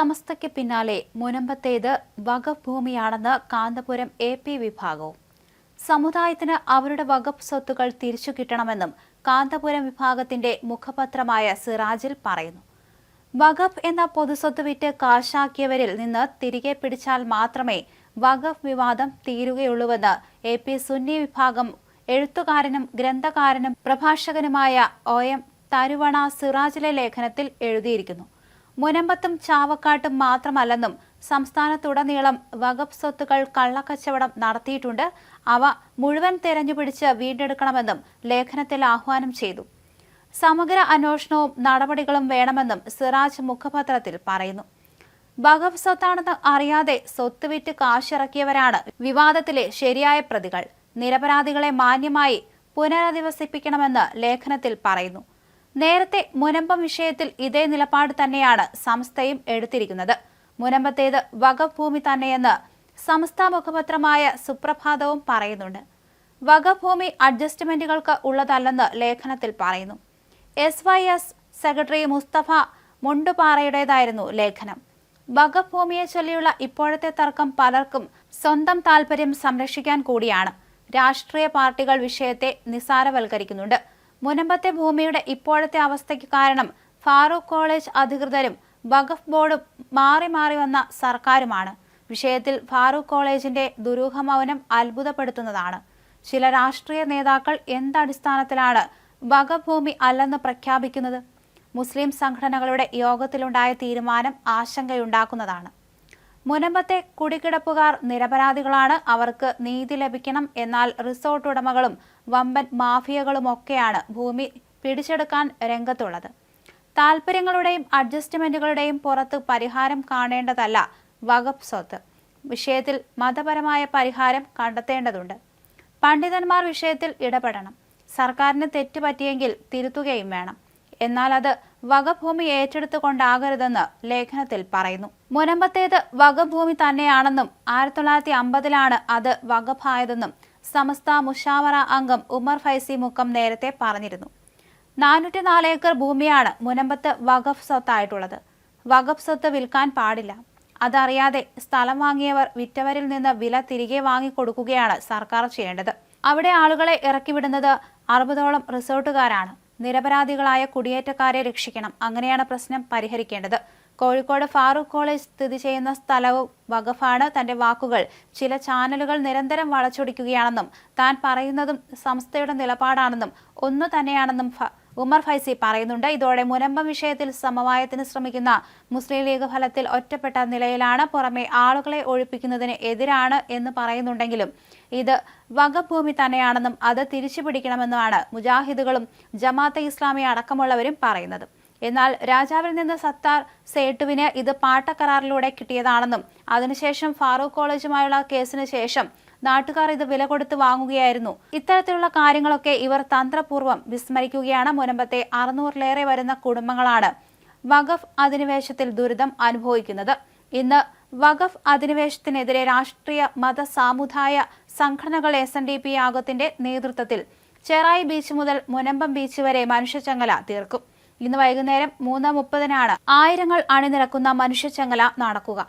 സമസ്തയ്ക്ക് പിന്നാലെ മുനമ്പത്തേത് വഖഫ് ഭൂമിയാണെന്ന് കാന്തപുരം എ പി വിഭാഗവും. സമുദായത്തിന് അവരുടെ വഖഫ് സ്വത്തുകൾ തിരിച്ചു കിട്ടണമെന്നും കാന്തപുരം വിഭാഗത്തിന്റെ മുഖപത്രമായ സിറാജിൽ പറയുന്നു. വകഫ് എന്ന പൊതുസ്വത്ത് വിറ്റ് കാശാക്കിയവരിൽ നിന്ന് തിരികെ പിടിച്ചാൽ മാത്രമേ വകഫ് വിവാദം തീരുകയുള്ളൂവെന്ന് എ പി സുന്നി വിഭാഗം എഴുത്തുകാരനും ഗ്രന്ഥകാരനും പ്രഭാഷകനുമായ ഒ എം തരുവണ സിറാജിലെ ലേഖനത്തിൽ എഴുതിയിരിക്കുന്നു. മുനമ്പത്തും ചാവക്കാട്ടും മാത്രമല്ലെന്നും സംസ്ഥാനത്തുടനീളം വകുപ്പ് സ്വത്തുക്കൾ കള്ളക്കച്ചവടം നടത്തിയിട്ടുണ്ട്. അവ മുഴുവൻ തെരഞ്ഞുപിടിച്ച് വീണ്ടെടുക്കണമെന്നും ലേഖനത്തിൽ ആഹ്വാനം ചെയ്തു. സമഗ്ര അന്വേഷണവും നടപടികളും വേണമെന്നും സിറാജ് മുഖപത്രത്തിൽ പറയുന്നു. വകഫ് സ്വത്താണെന്ന് അറിയാതെ സ്വത്ത് വിറ്റ് കാശിറക്കിയവരാണ് വിവാദത്തിലെ ശരിയായ പ്രതികൾ. നിരപരാധികളെ മാന്യമായി പുനരധിവസിപ്പിക്കണമെന്ന് ലേഖനത്തിൽ പറയുന്നു. നേരത്തെ മുനമ്പം വിഷയത്തിൽ ഇതേ നിലപാട് തന്നെയാണ് സംസ്ഥയും എടുത്തിരിക്കുന്നത്. മുനമ്പത്തേത് വഖഫ് ഭൂമി തന്നെയെന്ന് സംസ്ഥാ മുഖപത്രമായ സുപ്രഭാതവും പറയുന്നുണ്ട്. വഖഫ് ഭൂമി അഡ്ജസ്റ്റ്മെന്റുകൾക്ക് ഉള്ളതല്ലെന്ന് ലേഖനത്തിൽ പറയുന്നു. S Y S secretary Mustafa മുണ്ടുപാറയുടേതായിരുന്നു ലേഖനം. വഖഫ് ഭൂമിയെ ചൊല്ലിയുള്ള ഇപ്പോഴത്തെ തർക്കം പലർക്കും സ്വന്തം താൽപര്യം സംരക്ഷിക്കാൻ കൂടിയാണ്. രാഷ്ട്രീയ പാർട്ടികൾ വിഷയത്തെ നിസാരവൽക്കരിക്കുന്നുണ്ട്. മുനമ്പത്തെ ഭൂമിയുടെ ഇപ്പോഴത്തെ അവസ്ഥയ്ക്ക് കാരണം ഫാറൂഖ് കോളേജ് അധികൃതരും വഖഫ് ബോർഡും മാറി മാറി വന്ന സർക്കാരുമാണ്. വിഷയത്തിൽ ഫാറൂഖ് കോളേജിന്റെ ദുരൂഹ മൗനം അത്ഭുതപ്പെടുത്തുന്നതാണ്. ചില രാഷ്ട്രീയ നേതാക്കൾ എന്തടിസ്ഥാനത്തിലാണ് വഖഫ് ഭൂമി അല്ലെന്ന് പ്രഖ്യാപിക്കുന്നത്? മുസ്ലിം സംഘടനകളുടെ യോഗത്തിലുണ്ടായ തീരുമാനം ആശങ്കയുണ്ടാക്കുന്നതാണ്. മുനമ്പത്തെ കുടികിടപ്പുകാർ നിരപരാധികളാണ്. അവർക്ക് നീതി ലഭിക്കണം. എന്നാൽ റിസോർട്ട് ഉടമകളും വമ്പൻ മാഫിയകളുമൊക്കെയാണ് ഭൂമി പിടിച്ചെടുക്കാൻ രംഗത്തുള്ളത്. താൽപ്പര്യങ്ങളുടെയും അഡ്ജസ്റ്റ്മെന്റുകളുടെയും പുറത്ത് പരിഹാരം കാണേണ്ടതല്ല വകഫ് സ്വത്ത്. വിഷയത്തിൽ മതപരമായ പരിഹാരം കണ്ടെത്തേണ്ടതുണ്ട്. പണ്ഡിതന്മാർ വിഷയത്തിൽ ഇടപെടണം. സർക്കാരിന് തെറ്റുപറ്റിയെങ്കിൽ തിരുത്തുകയും വേണം. എന്നാൽ അത് വകഭൂമി ഏറ്റെടുത്തുകൊണ്ടാകരുതെന്ന് ലേഖനത്തിൽ പറയുന്നു. മുനമ്പത്തേത് വകഭൂമി തന്നെയാണെന്നും ആയിരത്തി തൊള്ളായിരത്തി അമ്പതിലാണ് അത് വകഭായതെന്നും സമസ്ത മുഷാവറ അംഗം ഉമർ ഫൈസി മുക്കം നേരത്തെ പറഞ്ഞിരുന്നു. നാനൂറ്റി നാല് ഏക്കർ ഭൂമിയാണ് മുനമ്പത്ത് വഖഫ് സ്വത്തായിട്ടുള്ളത്. വഖഫ് സ്വത്ത് വിൽക്കാൻ പാടില്ല. അതറിയാതെ സ്ഥലം വാങ്ങിയവർ വിറ്റവരിൽ നിന്ന് വില തിരികെ വാങ്ങിക്കൊടുക്കുകയാണ് സർക്കാർ ചെയ്യേണ്ടത്. അവിടെ ആളുകളെ ഇറക്കിവിടുന്നത് അറുപതോളം റിസോർട്ടുകാരാണ്. നിരപരാധികളായ കുടിയേറ്റക്കാരെ രക്ഷിക്കണം. അങ്ങനെയാണ് പ്രശ്നം പരിഹരിക്കേണ്ടത്. കോഴിക്കോട് ഫാറൂഖ് കോളേജ് സ്ഥിതി ചെയ്യുന്ന സ്ഥലവും വഖഫാണ് തന്റെ വാക്കുകൾ. ചില ചാനലുകൾ നിരന്തരം വളച്ചൊടിക്കുകയാണെന്നും താൻ പറയുന്നതും സംസ്ഥയുടെ നിലപാടാണെന്നും ഒന്നു തന്നെയാണെന്നും ഉമർ ഫൈസി പറയുന്നുണ്ട് ഇതോടെ മുനമ്പം വിഷയത്തിൽ സമവായത്തിന് ശ്രമിക്കുന്ന മുസ്ലിം ലീഗ് ഫലത്തിൽ ഒറ്റപ്പെട്ട നിലയിലാണ് പുറമെ ആളുകളെ ഒഴിപ്പിക്കുന്നതിന് എതിരാണ് എന്ന് പറയുന്നുണ്ടെങ്കിലും ഇത് വകഭൂമി തന്നെയാണെന്നും അത് തിരിച്ചു പിടിക്കണമെന്നുമാണ് മുജാഹിദുകളും ജമാഅത്തെ ഇസ്ലാമി അടക്കമുള്ളവരും പറയുന്നത്. എന്നാൽ രാജാവിൽ നിന്ന് സത്താർ സേട്ടുവിന് ഇത് പാട്ടക്കരാറിലൂടെ കിട്ടിയതാണെന്നും അതിനുശേഷം ഫാറൂഖ് കോളേജുമായുള്ള കേസിന് ശേഷം നാട്ടുകാർ ഇത് വില കൊടുത്ത് വാങ്ങുകയായിരുന്നു. ഇത്തരത്തിലുള്ള കാര്യങ്ങളൊക്കെ ഇവർ തന്ത്രപൂർവം വിസ്മരിക്കുകയാണ്. മുനമ്പത്തെ അറുന്നൂറിലേറെ വരുന്ന കുടുംബങ്ങളാണ് വഖഫ് അധിനിവേശത്തിൽ ദുരിതം അനുഭവിക്കുന്നത്. ഇന്ന് വഖഫ് അധിനിവേശത്തിനെതിരെ രാഷ്ട്രീയ മത സാമുദായ സംഘടനകൾ എസ് എൻ ഡി പി യാഗത്തിന്റെ നേതൃത്വത്തിൽ ചെറായി ബീച്ച് മുതൽ മുനമ്പം ബീച്ച് വരെ മനുഷ്യച്ചങ്ങല തീർക്കും. ഇന്ന് വൈകുന്നേരം മൂന്ന് മുപ്പതിനാണ് ആയിരങ്ങൾ അണിനിരക്കുന്ന മനുഷ്യച്ചങ്ങല നടക്കുക.